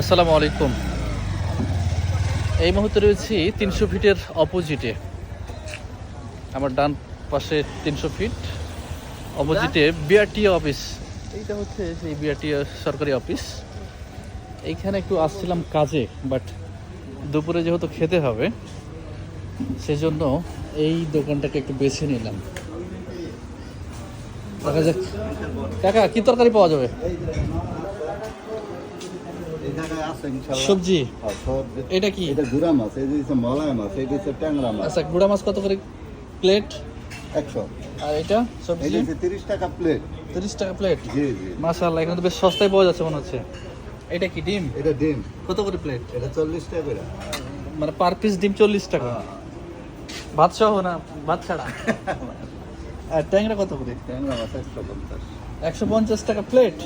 আসসালামু আলাইকুম। এই মুহূর্তে রয়েছি তিনশো ফিটের অপোজিটে। আমার ডান পাশে তিনশো ফিট। অপোজিটে বিআরটি অফিস। এইটা হচ্ছে সেই বিআরটি সরকারি অফিস। এইখানে একটু আসছিলাম কাজে, বাট দুপুরে যেহেতু খেতে হবে, সেজন্য এই দোকানটাকে একটু বেছে নিলাম। দেখা যাক। কাকা, কি তরকারি পাওয়া যাবে? জায়গায় আছে ইনশাআল্লাহ। সবজি? হ্যাঁ, সবজি। এটা কি? এটা গুড়া মাছ এই যে মলায় মাছ এই যে ট্যাংরা মাছ। আচ্ছা গুড়া মাছ কত করে প্লেট? একশো। আর এটা সবজি? তিরিশ টাকা প্লেট। তিরিশ টাকা প্লেট? জি জি। মাশাআল্লাহ এখানে তো বেশ সস্তায় পাওয়া যাচ্ছে মনে হচ্ছে। এটা কি ডিম? এটা ডিম। কত করে প্লেট? এটা চল্লিশ টাকা করে। মানে পার পিস ডিম চল্লিশ টাকা। হ্যাঁ। ভাত সহ না? ভাত ছাড়া? আর ট্যাংরা কত করে? ট্যাংরা মাছ একশো পঞ্চাশ। একশো পঞ্চাশ টাকা প্লেট?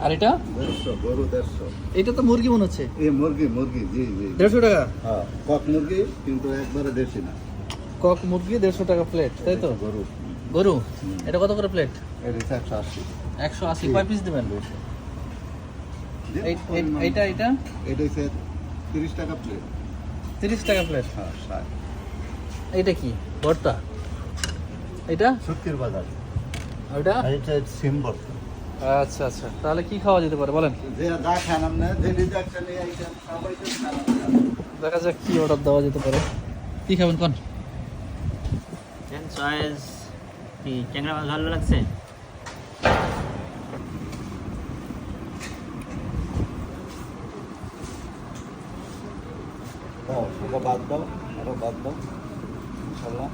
আর এটা? দেড়শো গরু দেড়শো। এটা তো মুরগি মনে হচ্ছে। এই মুরগি মুরগি জি জি দেড়শো টাকা? হ্যাঁ কক মুরগি কিন্তু একবারে দেশি না। কক মুরগি দেড়শো টাকা প্লেট তাই তো? গরু। গরু? এটা কত করে প্লেট এটা একশো আশি। একশো আশি। কয় পিস দেবেন? এই- এই- এইটা এইটা? এটা হচ্ছে তিরিশ টাকা প্লেট তিরিশ টাকা প্লেট হ্যাঁ ষাট। এইটা কি? ভর্তা? এটা শুটকির বাজার। ওইটা এটা? সিম ভর্তা। আচ্ছা আচ্ছা। তাহলে কি খাওয়া যেতে পারে বলেন? দেখা যাক কি অর্ডার দেওয়া যেতে পারে। কি খাবেন কোন? চয়েস কি ট্যাংরা মাছ ভালো লাগছে? দাও ওটা বাদ দাও ওটা বাদ দাও ইনশাল্লাহ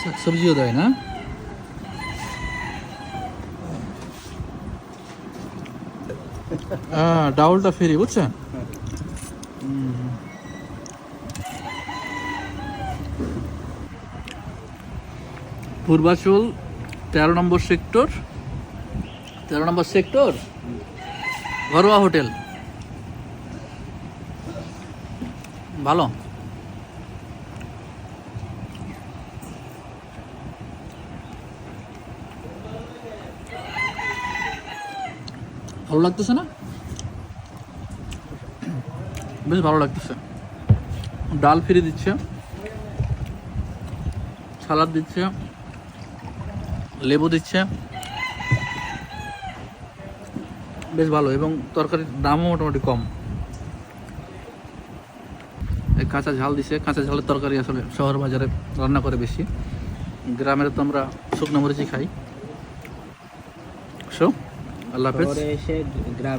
শাক সবজিও দেয় না? হ্যাঁ ডাউলটা ফেরি বুঝছেন। পূর্বাচল তেরো নম্বর সেক্টর। তেরো নম্বর সেক্টর? ঘরোয়া হোটেল। ভালো? ভালো লাগতেছে না? বেশ ভালো লাগতেছে। ডাল ফ্রি দিচ্ছে। সালাদ দিচ্ছে। লেবু দিচ্ছে। বেশ ভালো এবং তরকারির দামও মোটামুটি কম। কাঁচা ঝাল দিছে। কাঁচা ঝালের তরকারি আসলে শহর বাজারে রান্না করে বেশি। গ্রামের তো আমরা শুকনো মরিচই খাই। সো আল্লাহ হাফেজ। এসে গ্রাম